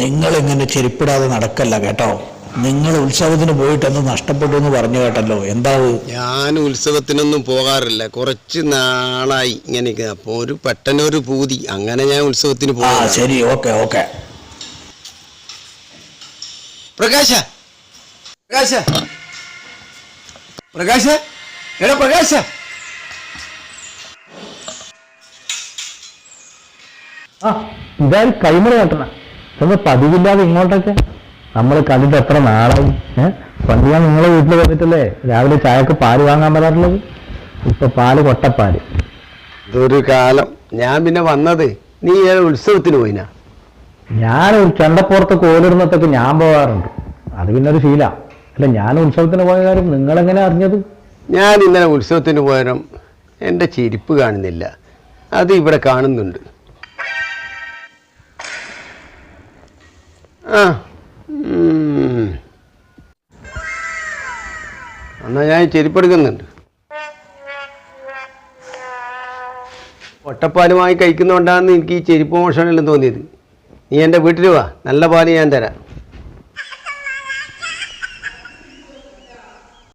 നിങ്ങൾ ഇങ്ങനെ ചെരുപ്പിടാതെ നടക്കല്ല കേട്ടോ? നിങ്ങൾ ഉത്സവത്തിന് പോയിട്ട് എന്ത് നഷ്ടപ്പെട്ടു എന്ന് പറഞ്ഞു കേട്ടല്ലോ. എന്താ അത്? ഞാൻ ഉത്സവത്തിനൊന്നും പോകാറില്ല. കുറച്ച് നാളായി ഇങ്ങനെ അപ്പോൾ ഒരു പെട്ടെന്നൊരു പൂതി. അങ്ങനെ ഞാൻ ഉത്സവത്തിന് ആ പോകാം ശരി. Okay okay. പ്രകാശ! പ്രകാശ! പ്രകാശ! എടാ പ്രകാശ! ആ ഇതായാലും കൈമറ കേട്ടണ ഇതൊക്കെ പതിവില്ലാതെ ഇങ്ങോട്ടൊക്കെ. നമ്മൾ കണ്ടിട്ട് എത്ര നാളായി? ഏഹ് പണ്ട് ഞാൻ നിങ്ങളെ വീട്ടിൽ വന്നിട്ടല്ലേ? രാവിലെ ചായക്ക് പാൽ വാങ്ങാൻ വരാറുള്ളത്? ഇപ്പൊ പാൽ കൊട്ടപ്പാൽ. ഇതൊരു കാലം. ഞാൻ പിന്നെ വന്നത് നീ ഉത്സവത്തിന് പോയിനാ? ഞാൻ ഒരു ചണ്ടപ്പുറത്ത് കോലിടുന്നതൊക്കെ ഞാൻ പോകാറുണ്ട് അത് പിന്നെ ഒരു ശീല. അല്ല ഞാൻ ഉത്സവത്തിന് പോയ കാര്യം നിങ്ങളെങ്ങനെ അറിഞ്ഞത്? ഞാൻ ഇന്നലെ ഉത്സവത്തിന് പോയാലും എന്റെ ചിരിപ്പ് കാണുന്നില്ല. അത് ഇവിടെ കാണുന്നുണ്ട്. എന്നാ ഞാൻ ചെരിപ്പെടുക്കുന്നുണ്ട്. ഒട്ടപ്പാലുമായി കഴിക്കുന്നതുകൊണ്ടാണ് എനിക്ക് ഈ ചെരുപ്പ് മോഷണമെല്ലാം തോന്നിയത്. നീ എന്റെ വീട്ടിൽ വാ. നല്ല പാൽ ഞാൻ തരാം.